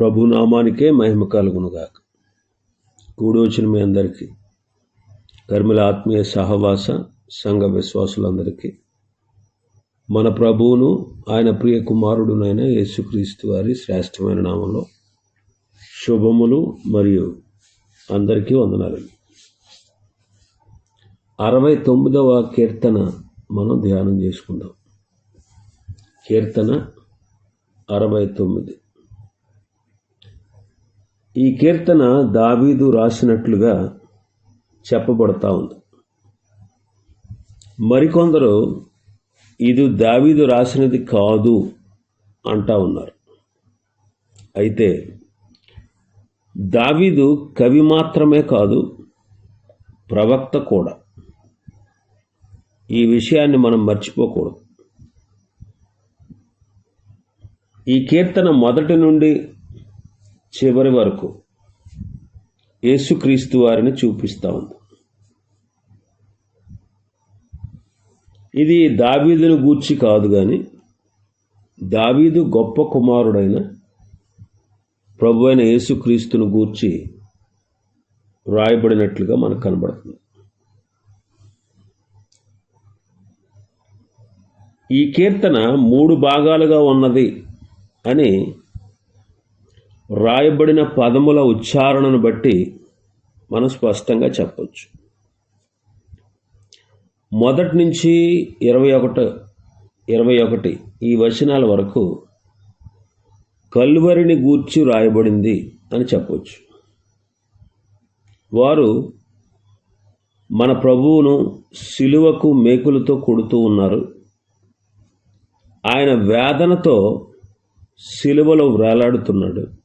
ప్రభు నామానికే మహిమ కలుగునుగాక. కూడి మీ అందరికీ కర్మల ఆత్మీయ సహవాస సంఘ విశ్వాసులందరికీ మన ప్రభువును ఆయన ప్రియ కుమారుడునైన యేసుక్రీస్తు వారి శ్రేష్టమైన నామంలో శుభములు మరియు అందరికీ వందనాలు. అరవై తొమ్మిదవ కీర్తన మనం ధ్యానం చేసుకుందాం. కీర్తన అరవై తొమ్మిది. ఈ కీర్తన దావీదు రాసినట్లుగా చెప్పబడతా ఉంది. మరికొందరు ఇది దావీదు రాసినది కాదు అంటా ఉన్నారు. అయితే దావీదు కవి మాత్రమే కాదు ప్రవక్త కూడా. ఈ విషయాన్ని మనం మర్చిపోకూడదు. ఈ కీర్తన మొదటి నుండి చివరి వరకు యేసుక్రీస్తు వారిని చూపిస్తూ ఉంది. ఇది దావీదును గూర్చి కాదు కానీ దావీదు గొప్ప కుమారుడైన ప్రభు అయిన యేసుక్రీస్తును గూర్చి వ్రాయబడినట్లుగా మనకు కనబడుతుంది. ఈ కీర్తన మూడు భాగాలుగా ఉన్నది అని రాయబడిన పదముల ఉచ్చారణను బట్టి మనం స్పష్టంగా చెప్పచ్చు. మొదటి నుంచి ఇరవై ఒకటి ఇరవై ఒకటి ఈ వచనాల వరకు కల్వరిని గూర్చి రాయబడింది అని చెప్పవచ్చు వారు మన ప్రభువును సిలువకు మేకులతో కొడుతూ ఉన్నారు. ఆయన వేదనతో సిలువలో వ్రేలాడుతున్నాడు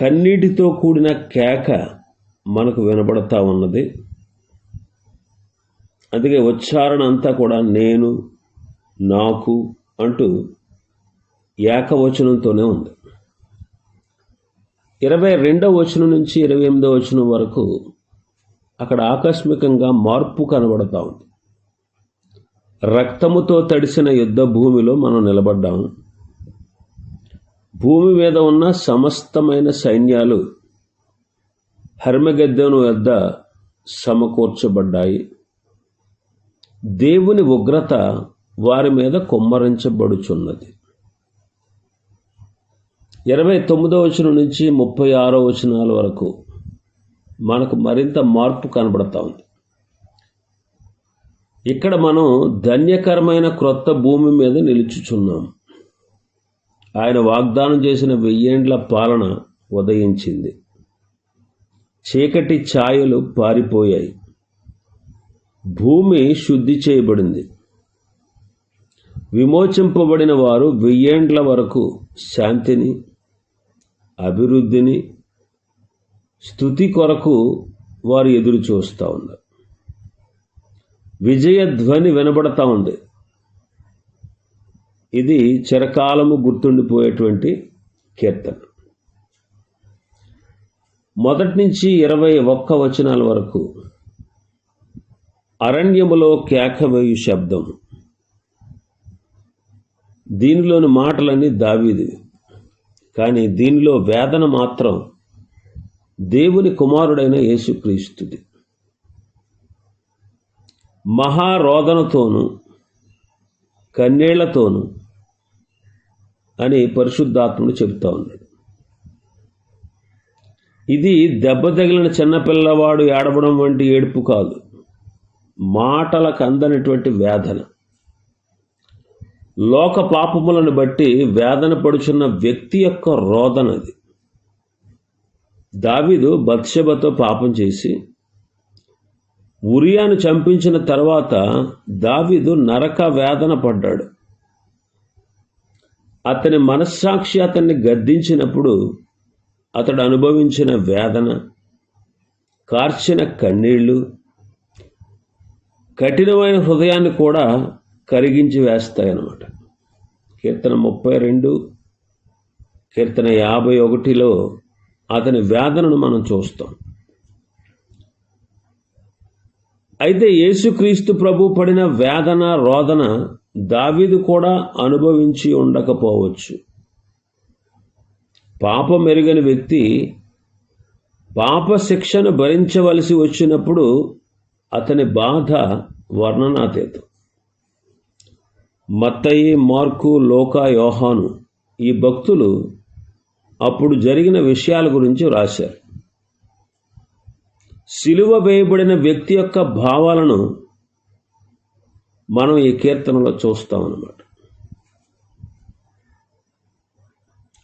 కన్నీటితో కూడిన కేక మనకు వినబడతా ఉన్నది. అందుకే ఉచ్చారణ అంతా కూడా నేను నాకు అంటూ ఏకవచనంతోనే ఉంది. ఇరవై రెండవ వచనం నుంచి ఇరవై ఎనిమిదవ వచనం వరకు అక్కడ ఆకస్మికంగా మార్పు కనబడతా ఉంది. రక్తముతో తడిసిన యుద్ధ భూమిలో మనం నిలబడ్డాము. భూమి మీద ఉన్న సమస్తమైన సైన్యాలు హర్మగద్దెను వద్ద సమకూర్చబడ్డాయి. దేవుని ఉగ్రత వారి మీద కుమ్మరించబడుచున్నది. ఇరవై తొమ్మిదో వచనం నుంచి ముప్పై ఆరో వచనాల వరకు మనకు మరింత మార్పు కనబడతా ఉంది. ఇక్కడ మనం ధన్యకరమైన క్రొత్త భూమి మీద నిలుచుచున్నాం. ఆయన వాగ్దానం చేసిన వెయ్యేండ్ల పాలన ఉదయించింది. చీకటి ఛాయలు పారిపోయాయి. భూమి శుద్ధి చేయబడింది. విమోచింపబడిన వారు వెయ్యేండ్ల వరకు శాంతిని అభివృద్ధిని స్థుతి కొరకు వారు ఎదురు చూస్తూ ఉన్నారు. విజయధ్వని వినబడతా ఉంది. ఇది చిరకాలము గుర్తుండిపోయేటువంటి కీర్తన. మొదటి నుంచి ఇరవై ఒక్క వచనాల వరకు అరణ్యములో కేకవేయు శబ్దం. దీనిలోని మాటలన్నీ దావీది. కానీ దీనిలో వేదన మాత్రం దేవుని కుమారుడైన యేసుక్రీస్తుది. మహారోదనతోనూ కన్నీళ్ళతోనూ అని పరిశుద్ధాత్ముడు చెబుతా ఉన్నాడు. ఇది దెబ్బ తగిలిన చిన్నపిల్లవాడు ఏడవడం వంటి ఏడుపు కాదు. మాటలకు అందనటువంటి వేదన. లోక పాపములను బట్టి వేదన పడుచున్న వ్యక్తి యొక్క రోదనది దావిదు బత్సెబతో పాపం చేసి ఉరియాను చంపించిన తర్వాత దావిదు నరక వేదన పడ్డాడు. అతని మనస్సాక్షి అతన్ని గద్దించినప్పుడు అతడు అనుభవించిన వేదన కార్చిన కన్నీళ్ళు కఠినమైన హృదయాన్ని కూడా కరిగించి వేస్తాయన్నమాట. కీర్తన ముప్పై రెండు కీర్తన యాభై ఒకటిలో అతని వేదనను మనం చూస్తాం. అయితే యేసుక్రీస్తు ప్రభు పడిన వేదన రోదన దావీదు కూడా అనుభవించి ఉండకపోవచ్చు. పాపం ఎరుగని వ్యక్తి పాప శిక్షను భరించవలసి వచ్చినప్పుడు అతని బాధ వర్ణనాతీతం. మత్తయి మార్కు లోకా యోహాను ఈ భక్తులు అప్పుడు జరిగిన విషయాల గురించి రాశారు సిలువ వేయబడిన వ్యక్తి యొక్క భావాలను మనం ఈ కీర్తనలో చూస్తాం అన్నమాట.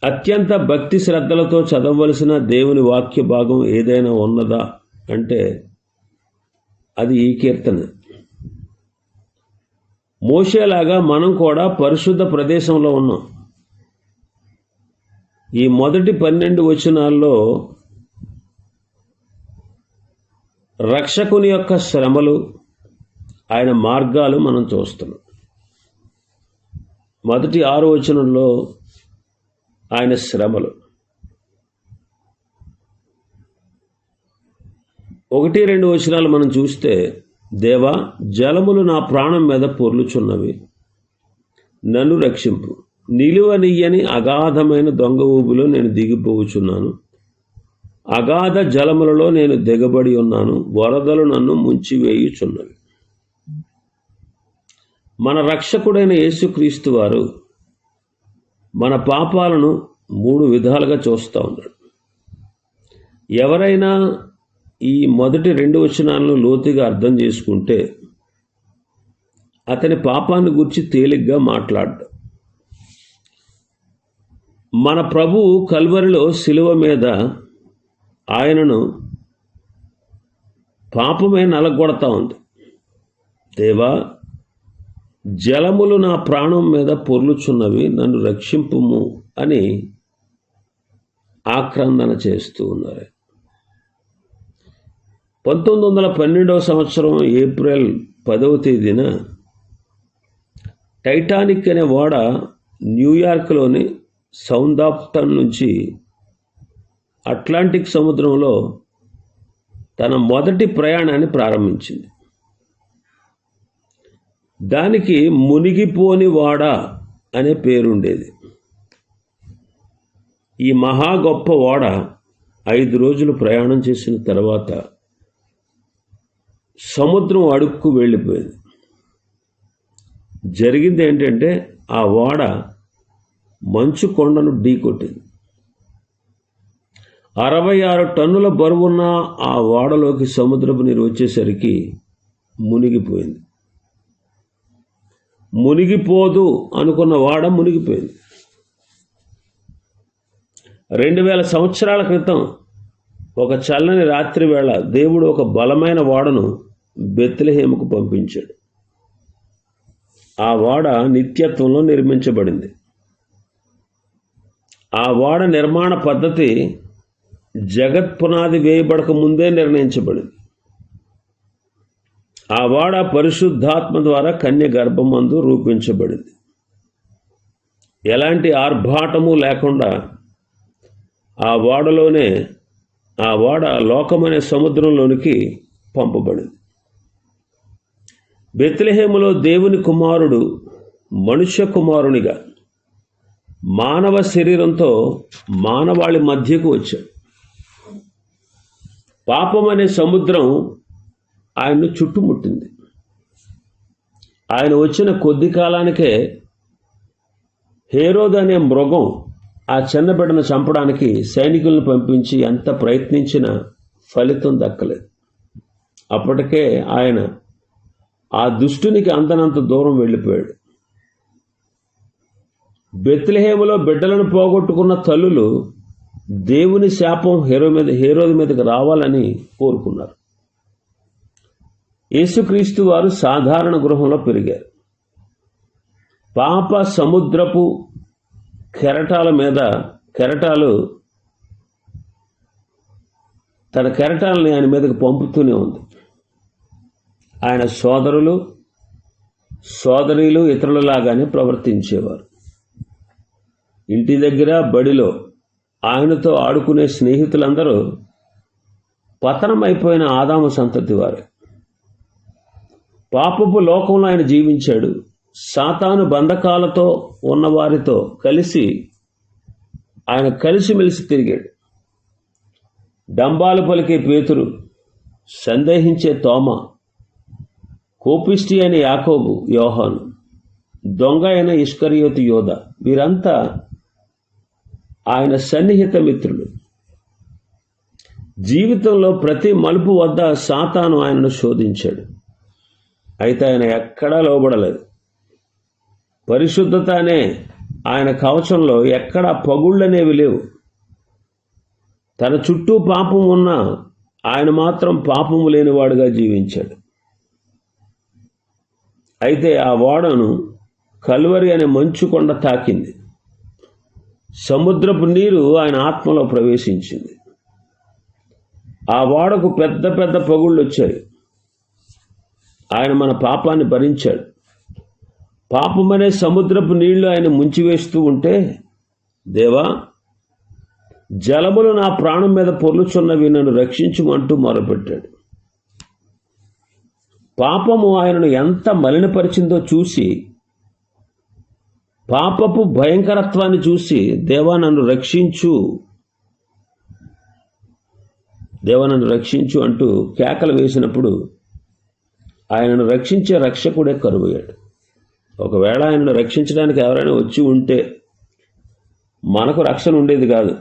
అత్యంత భక్తి శ్రద్ధలతో చదవవలసిన దేవుని వాక్య భాగం ఏదైనా ఉన్నదా అంటే అది ఈ కీర్తన. మోసేలాగా మనం కూడా పరిశుద్ధ ప్రదేశంలో ఉన్నాం. ఈ మొదటి పన్నెండు వచనాల్లో రక్షకుని యొక్క శ్రమలు ఆయన మార్గాలు మనం చూస్తున్నాం. మొదటి ఆరు వచనంలో ఆయన శ్రమలు. ఒకటి రెండు వచనాలు మనం చూస్తే దేవా జలములు నా ప్రాణం మీద పొర్లుచున్నవి. నన్ను రక్షింపు. నిలువనియ్యని అగాధమైన దొంగ ఊబులో నేను దిగిపోవుచున్నాను. అగాధ జలములలో నేను దిగబడి ఉన్నాను. వరదలు నన్ను ముంచివేయుచున్నవి. మన రక్షకుడైన యేసుక్రీస్తు వారు మన పాపాలను మూడు విధాలుగా చూస్తూ ఉన్నాడు ఎవరైనా ఈ మొదటి రెండు వచనాలను లోతుగా అర్థం చేసుకుంటే అతని పాపాన్ని గురించి తేలిగ్గా మాట్లాడ్డాం. మన ప్రభు కల్వరిలో శిలువ మీద ఆయనను పాపమే నలగొడతా ఉంది. దేవా జలములు నా ప్రాణం మీద పొర్లుచున్నవి నన్ను రక్షింపుము అని ఆక్రందన చేస్తూ ఉన్నారు. పంతొమ్మిది వందల పన్నెండవ సంవత్సరం ఏప్రిల్ పదవ తేదీన టైటానిక్ అనే ఓడ న్యూయార్క్లోని సౌందాప్టన్ నుంచి అట్లాంటిక్ సముద్రంలో తన మొదటి ప్రయాణాన్ని ప్రారంభించింది. దానికి మునిగిపోని వాడ అనే పేరుండేది. ఈ మహా గొప్ప ఓడ ఐదు రోజులు ప్రయాణం చేసిన తర్వాత సముద్రం అడుక్కు వెళ్ళిపోయింది. జరిగింది ఏంటంటే ఆ ఓడ మంచు కొండను ఢీకొట్టింది. అరవై ఆరు టన్నుల బరువున్న ఆ ఓడలోకి సముద్రపు నీరు వచ్చేసరికి మునిగిపోయింది. మునిగిపోదు అనుకున్న వాడ మునిగిపోయింది. రెండు వేల సంవత్సరాల క్రితం ఒక చల్లని రాత్రి వేళ దేవుడు ఒక బలమైన వాడను బెత్లహేముకు పంపించాడు. ఆ వాడ నిత్యత్వంలో నిర్మించబడింది. ఆ వాడ నిర్మాణ పద్ధతి జగత్ పునాది వేయబడక ముందే నిర్ణయించబడింది. ఆ వాడ పరిశుద్ధాత్మ ద్వారా కన్య గర్భమందు రూపించబడింది. ఎలాంటి ఆర్భాటము లేకుండా ఆ వాడలోనే ఆ వాడ లోకమనే సముద్రంలోనికి పంపబడింది. బెత్లహేములో దేవుని కుమారుడు మనుష్య కుమారునిగా మానవ శరీరంతో మానవాళి మధ్యకు వచ్చాడు. పాపం అనే సముద్రం ఆయన్ను చుట్టుముట్టింది. ఆయన వచ్చిన కొద్ది కాలానికే హేరోద్ అనే మృగం ఆ చిన్న బిడ్డను చంపడానికి సైనికులను పంపించి ఎంత ప్రయత్నించినా ఫలితం దక్కలేదు. అప్పటికే ఆయన ఆ దుష్టునికి అందనంత దూరం వెళ్ళిపోయాడు. బెత్లహేములో బిడ్డలను పోగొట్టుకున్న తల్లులు దేవుని శాపం హీరో మీద హీరోది మీదకి రావాలని కోరుకున్నారు. యేసుక్రీస్తు వారు సాధారణ గృహంలో పెరిగారు. పాప సముద్రపు కెరటాల మీద కెరటాలు తన కెరటాలని ఆయన మీదకి పంపుతూనే ఉంది. ఆయన సోదరులు సోదరీలు ఇతరులలాగానే ప్రవర్తించేవారు. ఇంటి దగ్గర బడిలో ఆయనతో ఆడుకునే స్నేహితులందరూ పతనమైపోయిన ఆదాము సంతతి వారే. పాపపు లోకంలో ఆయన జీవించాడు. సాతాను బంధకాలతో ఉన్నవారితో కలిసి ఆయన కలిసిమెలిసి తిరిగాడు. డంబాలు పలికే పేతురు సందేహించే తోమ కోపిష్టి అయిన యాకోబు యోహాను దొంగ అయిన ఇష్కరియోతి యోధ వీరంతా ఆయన సన్నిహిత మిత్రులు. జీవితంలో ప్రతి మలుపు వద్ద సాతాను ఆయనను శోధించాడు. అయితే ఆయన ఎక్కడా లోబడలేదు. పరిశుద్ధత అనే ఆయన కవచంలో ఎక్కడా పగుళ్ళనేవి లేవు. తన చుట్టూ పాపం ఉన్నా ఆయన మాత్రం పాపము లేనివాడుగా జీవించాడు. అయితే ఆ ఓడను కల్వరి అనే మంచు కొండ తాకింది. సముద్రపు నీరు ఆయన ఆత్మలో ప్రవేశించింది. ఆ ఓడకు పెద్ద పెద్ద పగుళ్ళు వచ్చాయి ఆయన మన పాపాన్ని భరించాడు. పాపమనే సముద్రపు నీళ్ళు ఆయన ముంచివేస్తూ ఉంటే దేవా జలములు నా ప్రాణం మీద పొర్లుచున్నవి నన్ను రక్షించమంటూ మొరపెట్టాడు. పాపము ఆయనను ఎంత మలినపరిచిందో చూసి పాపపు భయంకరత్వాన్ని చూసి దేవా నన్ను రక్షించు. దేవా నన్ను రక్షించు అంటూ కేకలు వేసినప్పుడు ఆయనను రక్షించే రక్షకుడే కరువయ్యాడు. ఒకవేళ ఆయనను రక్షించడానికి ఎవరైనా వచ్చి ఉంటే మనకు రక్షణ ఉండేది కాదు.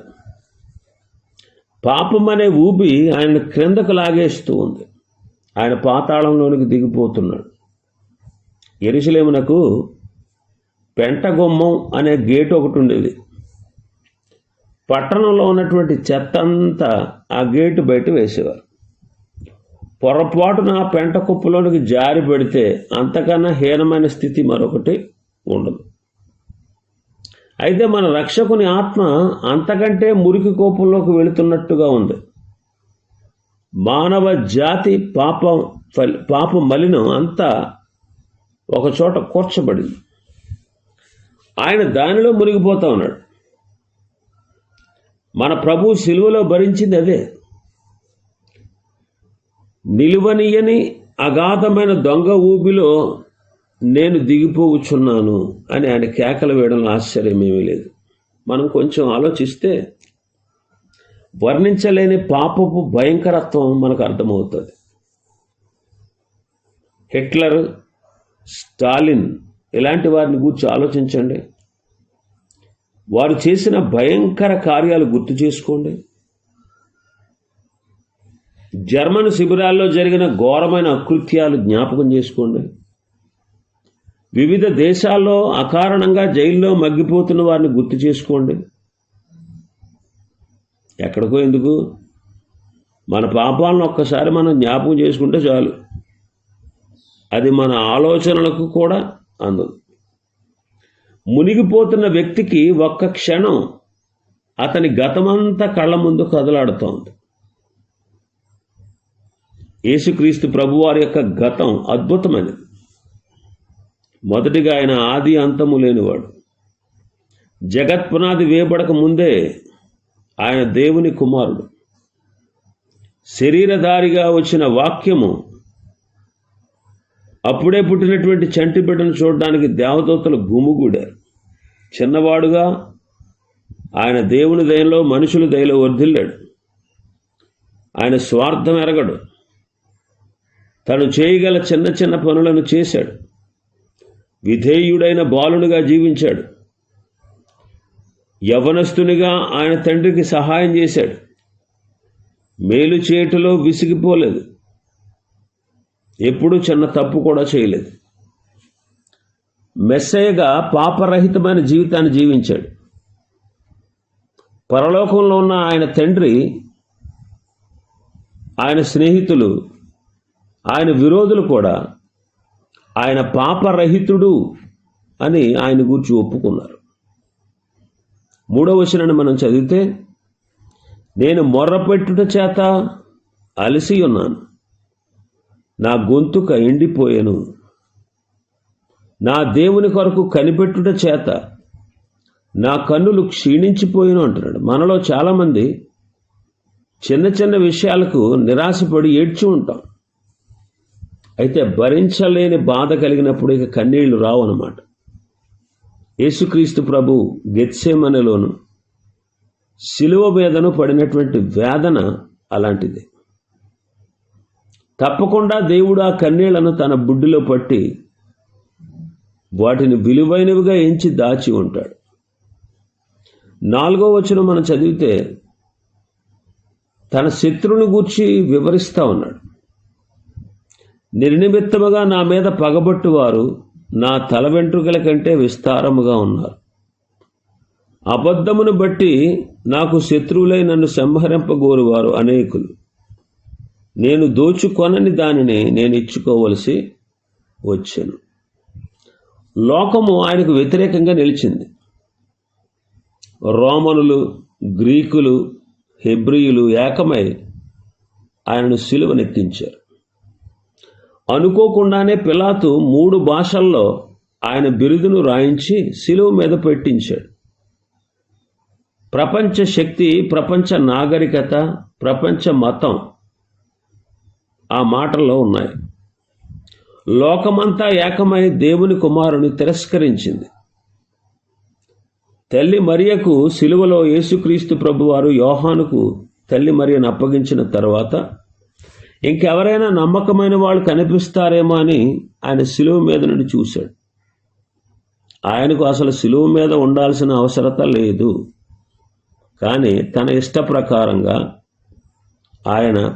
పాపం అనే ఊపి ఆయన క్రిందకు లాగేస్తూ ఉంది. ఆయన పాతాళంలోనికి దిగిపోతున్నాడు. ఎరుసలేమునకు పెంటగొమ్మం అనే గేట్ ఒకటి ఉండేది. పట్టణంలో ఉన్నటువంటి చెత్త అంతా ఆ గేటు బయట వేసేవారు. పొరపాటున ఆ పెంట కుప్పలోనికి జారి పెడితే అంతకన్నా హీనమైన స్థితి మరొకటి ఉండదు. అయితే మన రక్షకుని ఆత్మ అంతకంటే మురికి కోపంలోకి వెళుతున్నట్టుగా ఉంది. మానవ జాతి పాపం ఫలి పాప మలినం అంతా ఒకచోట కూర్చబడింది. ఆయన దానిలో మునిగిపోతా ఉన్నాడు. మన ప్రభు సిలువలో భరించింది అదే. నిలువనియని అగాధమైన దొంగ ఊబిలో నేను దిగిపోవచ్చున్నాను అని ఆయన కేకలు వేయడంలో ఆశ్చర్యమేమీ లేదు. మనం కొంచెం ఆలోచిస్తే వర్ణించలేని పాపపు భయంకరత్వం మనకు అర్థమవుతుంది. హిట్లర్ స్టాలిన్ ఇలాంటి వారిని గురించి ఆలోచించండి. వారు చేసిన భయంకర కార్యాలు గుర్తు చేసుకోండి. జర్మన్ శిబిరాల్లో జరిగిన ఘోరమైన అకృత్యాలు జ్ఞాపకం చేసుకోండి. వివిధ దేశాల్లో అకారణంగా జైల్లో మగ్గిపోతున్న వారిని గుర్తు చేసుకోండి. ఎక్కడికో ఎందుకు? మన పాపాలను ఒక్కసారి మనం జ్ఞాపకం చేసుకుంటే చాలు. అది మన ఆలోచనలకు కూడా అందదు మునిగిపోతున్న వ్యక్తికి ఒక్క క్షణం అతని గతమంతా కళ్ళ ముందు కదలాడుతోంది. యేసుక్రీస్తు ప్రభువారి యొక్క గతం అద్భుతమైనది. మొదటిగా ఆయన ఆది అంతము లేనివాడు. జగత్ పునాది వేయబడక ముందే ఆయన దేవుని కుమారుడు. శరీరధారిగా వచ్చిన వాక్యము అప్పుడే పుట్టినటువంటి చంటి బిడ్డను చూడడానికి దేవదూతలు గుమ్ముగూడారు చిన్నవాడుగా ఆయన దేవుని దయలో మనుషుల దయలో వర్ధిల్లాడు. ఆయన స్వార్థం ఎరగడు. తను చేయగల చిన్న చిన్న పనులను చేశాడు. విధేయుడైన బాలునిగా జీవించాడు. యవనస్తునిగా ఆయన తండ్రికి సహాయం చేశాడు. మేలు చేయటలో విసిగిపోలేదు. ఎప్పుడూ చిన్న తప్పు కూడా చేయలేదు. మెస్సయ్యగా పాపరహితమైన జీవితాన్ని జీవించాడు. పరలోకంలో ఉన్న ఆయన తండ్రి ఆయన స్నేహితులు ఆయన విరోధులు కూడా ఆయన పాపరహితుడు అని ఆయన గురించి ఒప్పుకున్నారు. మూడవ వచనాన్ని మనం చదివితే నేను మొర్రపెట్టుట చేత అలసి ఉన్నాను. నా గొంతుక ఎండిపోయాను. నా దేవుని కొరకు కనిపెట్టుట చేత నా కన్నులు క్షీణించిపోయాను అంటున్నాడు. మనలో చాలామంది చిన్న చిన్న విషయాలకు నిరాశపడి ఏడ్చి ఉంటాం. అయితే భరించలేని బాధ కలిగినప్పుడు ఇక కన్నీళ్ళు రావు అనమాట యేసుక్రీస్తు ప్రభు గెత్సేమనలోను శిలువ మీదను పడినటువంటి వేదన అలాంటిది. తప్పకుండా దేవుడు ఆ కన్నీళ్ళను తన బుడ్డిలో పట్టి వాటిని విలువైనవిగా ఎంచి దాచి ఉంటాడు. నాలుగో వచనం మనం చదివితే తన శత్రువుని గూర్చి వివరిస్తూ ఉన్నాడు. నిర్నిమిత్తముగా నా మీద పగబట్టువారు నా తల వెంట్రుకల కంటే విస్తారముగా ఉన్నారు. అబద్ధమును బట్టి నాకు శత్రువులై నన్ను సంహరింపగోరువారు అనేకులు. నేను దోచుకొనని దానిని నేను ఇచ్చుకోవలసి వచ్చాను. లోకము ఆయనకు వ్యతిరేకంగా నిలిచింది. రోమనులు గ్రీకులు హెబ్రియులు ఏకమై ఆయనను సిలువనెక్కించారు అనుకోకుండానే పిలాతు మూడు భాషల్లో ఆయన బిరుదును రాయించి సిలువ మీద పెట్టించాడు. ప్రపంచ శక్తి ప్రపంచ నాగరికత ప్రపంచ మతం ఆ మాటల్లో ఉన్నాయి. లోకమంతా ఏకమై దేవుని కుమారుని తిరస్కరించింది. తల్లి మరియకు సిలువలో యేసుక్రీస్తు ప్రభువారు యోహానుకు తల్లి మరియను అప్పగించిన తర్వాత ఇంకెవరైనా నమ్మకమైన వాళ్ళు కనిపిస్తారేమో అని ఆయన సిలువ మీద నుండి చూశాడు. ఆయనకు అసలు సిలువ మీద ఉండాల్సిన అవసరత లేదు. కానీ తన ఇష్ట ప్రకారంగా ఆయన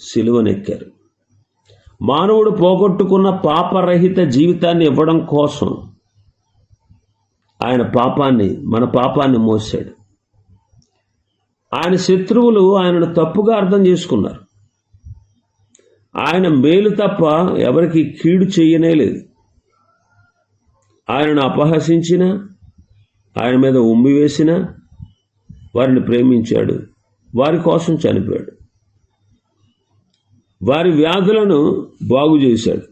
సిలువనెక్కారు. మానవుడు పోగొట్టుకున్న పాపరహిత జీవితాన్ని ఇవ్వడం కోసం ఆయన పాపాన్ని మన పాపాన్ని మోసాడు ఆయన శత్రువులు ఆయనను తప్పుగా అర్థం చేసుకున్నారు. ఆయన మేలు తప్ప ఎవరికి కీడు చేయనే లేదు. ఆయనను అపహసించిన ఆయన మీద ఉమ్మి వేసిన వారిని ప్రేమించాడు. వారి కోసం చనిపోయాడు. వారి వ్యాధులను బాగు చేశాడు.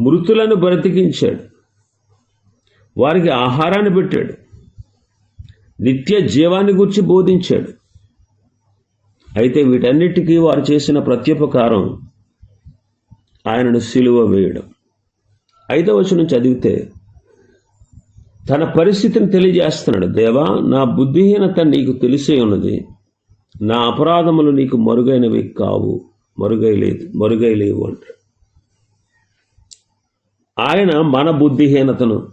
మృతులను బ్రతికించాడు. వారికి ఆహారాన్ని పెట్టాడు. నిత్య జీవాన్ని గురించి బోధించాడు. అయితే వీటన్నిటికీ వారు చేసిన ప్రత్యుపకారం ఆయనను సిలువ వేయడం. ఐదవ వచనం చదివితే తన పరిస్థితిని తెలియజేస్తున్నాడు దేవా నా బుద్ధిహీనత నీకు తెలిసే ఉన్నది. నా అపరాధములు నీకు మరుగైనవి కావు. మరుగై లేదు మరుగై లేవు అంటాడు. ఆయన మన బుద్ధిహీనతను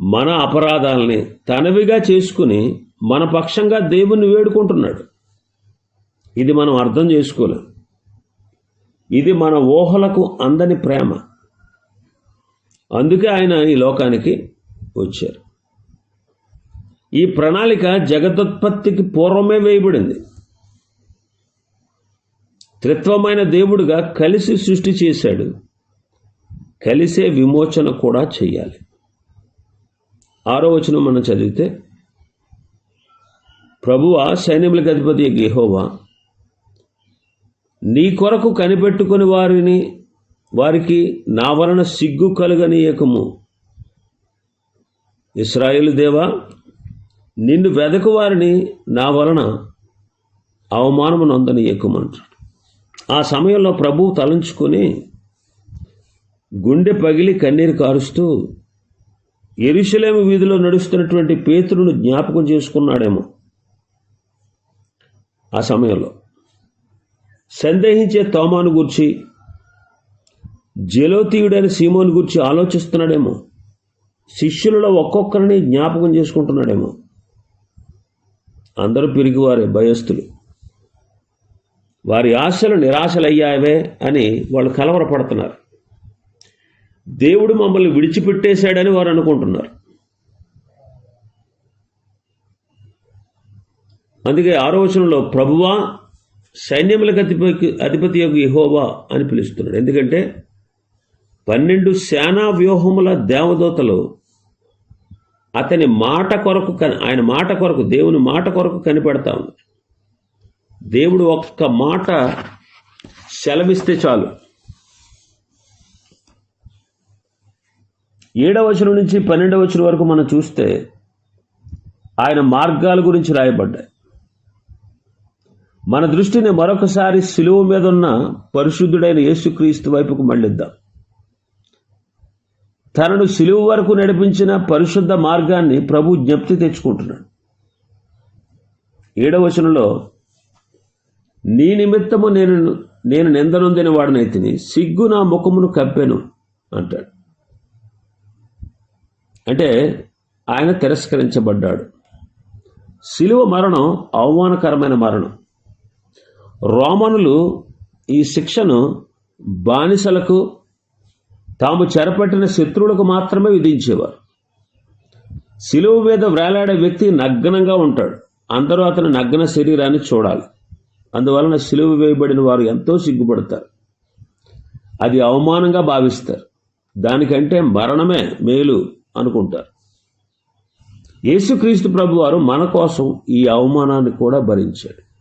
మన అపరాధాలని తనవిగా చేసుకుని మన పక్షంగా దేవుణ్ణి వేడుకుంటున్నాడు. ఇది మనం అర్థం చేసుకోలేం. ఇది మన ఊహలకు అందని ప్రేమ. అందుకే ఆయన ఈ లోకానికి వచ్చారు. ఈ ప్రణాళిక జగదుత్పత్తికి పూర్వమే వేయబడింది. త్రిత్వమైన దేవుడుగా కలిసి సృష్టి చేశాడు. కలిసే విమోచన కూడా చేయాలి. ఆరో వచనం మనం చదివితే ప్రభువ సైన్యములకు అధిపతి గేహోవా నీ కొరకు కనిపెట్టుకుని వారిని వారికి నా వలన సిగ్గు కలుగనీయకము. ఇస్రాయేలు దేవా నిన్ను వెదకు వారిని నా వలన అవమానము నొందనీయకమంటాడు ఆ సమయంలో ప్రభువు తలంచుకొని గుండె పగిలి కన్నీరు కారుస్తూ ఎరుషలేము వీధిలో నడుస్తున్నటువంటి పేతురును జ్ఞాపకం చేసుకున్నాడేమో. ఆ సమయంలో సందేహించే తోమాను గురించి జలోతీయుడైన సీమోని గురించి ఆలోచిస్తున్నాడేమో. శిష్యులలో ఒక్కొక్కరిని జ్ఞాపకం చేసుకుంటున్నాడేమో. అందరూ పిరిగివారే భయస్థులు. వారి ఆశలు నిరాశలయ్యావే అని వాళ్ళు కలవరపడుతున్నారు. దేవుడు మమ్మల్ని విడిచిపెట్టేశాడని వారు అనుకుంటున్నారు. అందుకే ఆలోచనలో ప్రభువా సైన్యములకు అధిపతి అధిపతి యొక్క ఇహోవా అని పిలుస్తున్నాడు. ఎందుకంటే పన్నెండు సేనా వ్యూహముల దేవదూతలు అతని మాట కొరకు కని ఆయన మాట కొరకు దేవుని మాట కొరకు కనిపెడతా ఉంది దేవుడు ఒక్క మాట సెలవిస్తే చాలు. ఏడవ వచనం నుంచి పన్నెండవ వచనం వరకు మనం చూస్తే ఆయన మార్గాల గురించి రాయబడ్డాయి. మన దృష్టిని మరొకసారి సిలువ మీద ఉన్న పరిశుద్ధుడైన యేసుక్రీస్తు వైపుకు మళ్ళిద్దాం. తనను సిలువ వరకు నడిపించిన పరిశుద్ధ మార్గాన్ని ప్రభు జ్ఞప్తి తెచ్చుకుంటున్నాడు. ఏడవచనంలో నీ నిమిత్తము నేను నేను నిందనొందిన వాడినైతిని సిగ్గు నా ముఖమును కప్పెను అంటాడు. అంటే ఆయన తిరస్కరించబడ్డాడు. శిలువ మరణం అవమానకరమైన మరణం. రోమనులు ఈ శిక్షను బానిసలకు తాము చెరపట్టిన శత్రువులకు మాత్రమే విధించేవారు. శిలువు మీద వేలాడే వ్యక్తి నగ్నంగా ఉంటాడు. అందరూ అతని నగ్న శరీరాన్ని చూడాలి. అందువలన సిలువ వేయబడిన వారు ఎంతో సిగ్గుపడతారు. అది అవమానంగా భావిస్తారు. దానికంటే మరణమే మేలు అనుకుంటారు. యేసుక్రీస్తు ప్రభువారు మన కోసం ఈ అవమానాన్ని కూడా భరించాడు.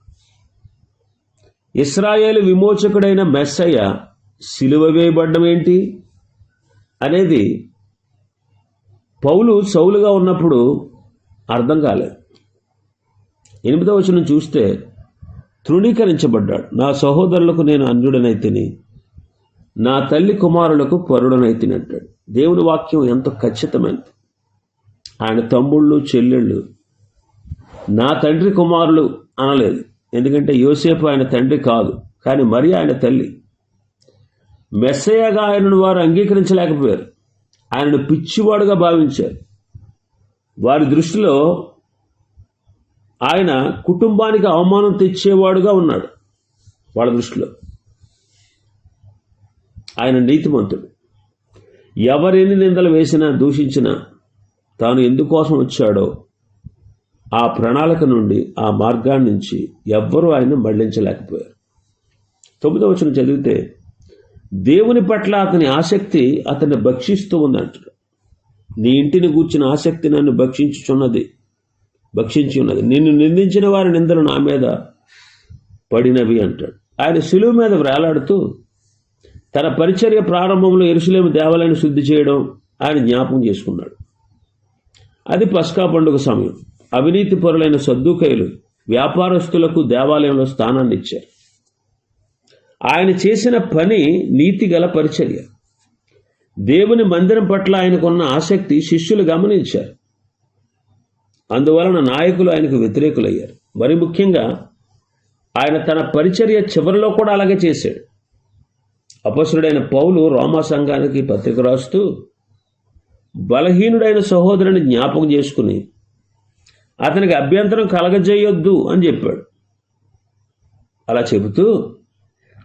ఇస్రాయేల్ విమోచకుడైన మెస్సయ్య సిలువ వేయబడ్డం ఏంటి? అనేది పౌలు సౌలుగా ఉన్నప్పుడు అర్థం కాలేదు. ఎనిమిదవ వచనం చూస్తే తృణీకరించబడ్డాడు. నా సహోదరులకు నేను అంజుడనైతిని నా తల్లి కుమారులకు పరుడనైతిని అంటాడు. దేవుని వాక్యం ఎంత ఖచ్చితమైనది ఆయన తమ్ముళ్ళు చెల్లెళ్ళు నా తండ్రి కుమారులు అనలేదు. ఎందుకంటే యోసేపు ఆయన తండ్రి కాదు కానీ మరి ఆయన తల్లి. మెస్సయ్యగా ఆయనను వారు అంగీకరించలేకపోయారు. ఆయనను పిచ్చివాడుగా భావించారు. వారి దృష్టిలో ఆయన కుటుంబానికి అవమానం తెచ్చేవాడుగా ఉన్నాడు వాళ్ళ దృష్టిలో. ఆయన నీతిమంతుడు. ఎవరెన్ని నిందలు వేసినా దూషించినా తాను ఎందుకోసం వచ్చాడో ఆ ప్రణాళిక నుండి ఆ మార్గాన్ని నుంచి ఎవ్వరూ ఆయన మళ్ళించలేకపోయారు. తొమ్మిదవ వచనం చదివితే దేవుని పట్ల అతని ఆసక్తి అతన్ని భక్షిస్తూ ఉందంటాడు నీ ఇంటిని గూర్చిన ఆసక్తి నన్ను భక్షించుచున్నది భక్షించి ఉన్నది నిన్ను నిందించిన వారి నిందలు నా మీద పడినవి అంటాడు. ఆయన శిలువు మీద వ్రేలాడుతూ తన పరిచర్య ప్రారంభంలో ఎరుసలేము దేవాలయాన్ని శుద్ధి చేయడం ఆయన జ్ఞాపకం చేసుకున్నాడు. అది పస్కా పండుగ సమయం. అవినీతి పరులైన సద్దుకయులు వ్యాపారస్తులకు దేవాలయంలో స్థానాన్ని ఇచ్చారు. ఆయన చేసిన పని నీతి గల పరిచర్య. దేవుని మందిరం పట్ల ఆయనకున్న ఆసక్తి శిష్యులు గమనించారు. అందువలన నాయకులు ఆయనకు వ్యతిరేకులయ్యారు. మరి ముఖ్యంగా ఆయన తన పరిచర్య చివరిలో కూడా అలాగే చేశాడు. అపసురుడైన పౌలు రోమా సంఘానికి పత్రిక రాస్తూ బలహీనుడైన సహోదరుని జ్ఞాపకం చేసుకుని అతనికి అభ్యంతరం కలగజేయొద్దు అని చెప్పాడు. అలా చెబుతూ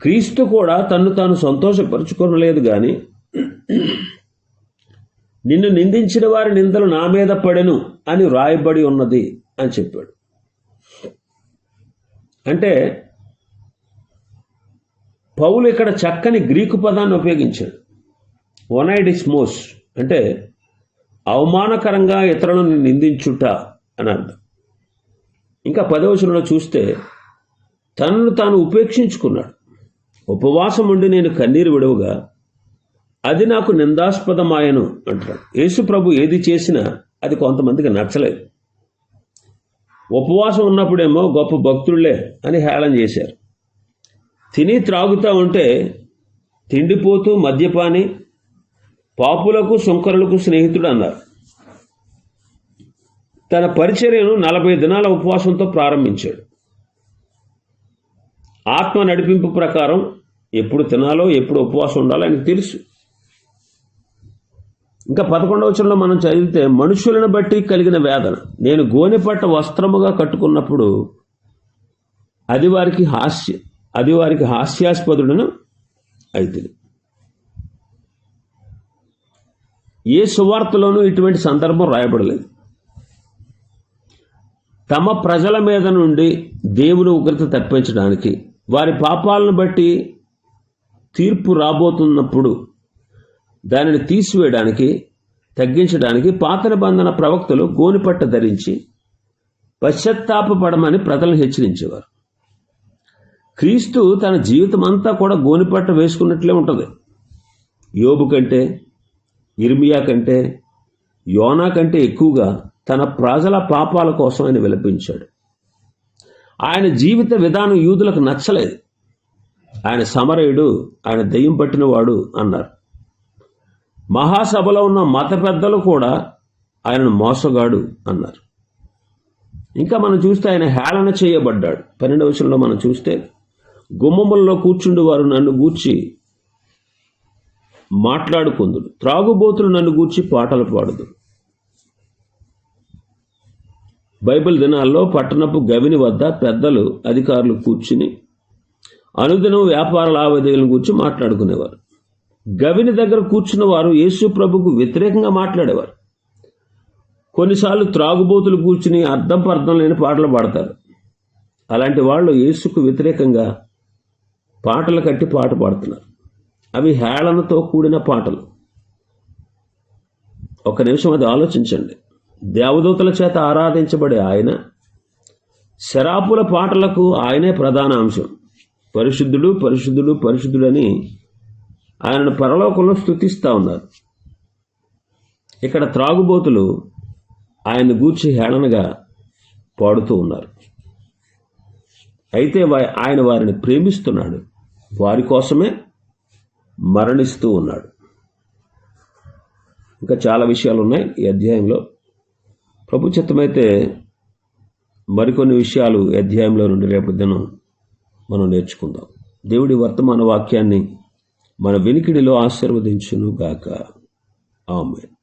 క్రీస్తు కూడా తన్ను తాను సంతోషపరుచుకోనలేదు కానీ నిన్ను నిందించిన వారి నిందలు నా మీద పడెను అని వ్రాయబడి ఉన్నది అని చెప్పాడు. అంటే పౌలు ఇక్కడ చక్కని గ్రీకు పదాన్ని ఉపయోగించాడు. ఒనైడిస్మోస్ అంటే అవమానకరంగా ఇతరులను నిందించుట అని అర్థం. ఇంకా పదవచనంలో చూస్తే తనను తాను ఉపేక్షించుకున్నాడు. ఉపవాసం ఉండి నేను కన్నీరు విడవుగా అది నాకు నిందాస్పదమాయను అంటాడు యేసు ప్రభు ఏది చేసినా అది కొంతమందికి నచ్చలేదు. ఉపవాసం ఉన్నప్పుడేమో గొప్ప భక్తులే అని హేళన చేశారు. తిని త్రాగుతూ ఉంటే తిండిపోతూ మద్యపాని పాపులకు సుంకరులకు స్నేహితుడు అన్నారు. తన పరిచర్యను నలభై దినాల ఉపవాసంతో ప్రారంభించాడు. ఆత్మ నడిపింపు ప్రకారం ఎప్పుడు తినాలో ఎప్పుడు ఉపవాసం ఉండాలో ఆయనకు తెలుసు. ఇంకా పదకొండవ వచనంలో మనం చదివితే మనుషులను బట్టి కలిగిన వేదన. నేను గోనెపట్ట వస్త్రముగా కట్టుకున్నప్పుడు అది వారికి హాస్య అది వారికి హాస్యాస్పదుడను అయితే ఏ సువార్తలోనూ ఇటువంటి సందర్భం రాయబడలేదు. తమ ప్రజల మీద నుండి దేవుని ఉగ్రత తప్పించడానికి వారి పాపాలను బట్టి తీర్పు రాబోతున్నప్పుడు దానిని తీసివేయడానికి తగ్గించడానికి పాత నిబంధన ప్రవక్తలు గోనిపట్ట ధరించి పశ్చత్తాపడమని ప్రజలను హెచ్చరించేవారు. క్రీస్తు తన జీవితం అంతా కూడా గోనిపట్ట వేసుకున్నట్లే ఉంటుంది. యోబు కంటే ఇర్మియా కంటే యోనా కంటే ఎక్కువగా తన ప్రజల పాపాల కోసం ఆయన విలపించాడు. ఆయన జీవిత విధానం యూదులకు నచ్చలేదు. ఆయన సమరయుడు ఆయన దెయ్యం పట్టినవాడు అన్నారు. మహాసభలో ఉన్న మత పెద్దలు కూడా ఆయనను మోసగాడు అన్నారు. ఇంకా మనం చూస్తే ఆయన హేళన చేయబడ్డాడు. పన్నెండవ వచనంలో మనం చూస్తే గుమ్మములలో కూర్చుండి వారు నన్ను గూర్చి మాట్లాడుకుందుడు త్రాగుబోతులు నన్ను గూర్చి పాటలు పాడుదు బైబిల్ దినాల్లో పట్టణపు గవిని వద్ద పెద్దలు అధికారులు కూర్చుని అనుదినం వ్యాపార లావాదేవీలను గురించి మాట్లాడుకునేవారు. గవిని దగ్గర కూర్చున్న వారు యేసు ప్రభుకు వ్యతిరేకంగా మాట్లాడేవారు. కొన్నిసార్లు త్రాగుబోతులు కూర్చుని అర్థం పర్థం లేని పాటలు పాడతారు. అలాంటి వాళ్ళు యేసుకు వ్యతిరేకంగా పాటలు కట్టి పాట పాడుతున్నారు. అవి హేళనతో కూడిన పాటలు. ఒక నిమిషం అది ఆలోచించండి. దేవదూతల చేత ఆరాధించబడే ఆయన శరాపుల పాటలకు ఆయనే ప్రధాన అంశం. పరిశుద్ధుడు పరిశుద్ధుడు పరిశుద్ధుడని ఆయనను పరలోకంలో స్థుతిస్తూ ఉన్నారు. ఇక్కడ త్రాగుబోతులు ఆయన గూర్చి హేళనగా పాడుతూ ఉన్నారు. అయితే వా- ఆయన వారిని ప్రేమిస్తున్నాడు. వారి కోసమే మరణిస్తూ ఉన్నాడు. ఇంకా చాలా విషయాలు ఉన్నాయి ఈ అధ్యాయంలో. ప్రభు చిత్తమైతే మరికొన్ని విషయాలు అధ్యాయంలో నుండి రేపు దినం మనం నేర్చుకుందాం. దేవుడి వర్తమాన వాక్యాన్ని మన వెనికిడిలో ఆశీర్వదించును గాక ఆమె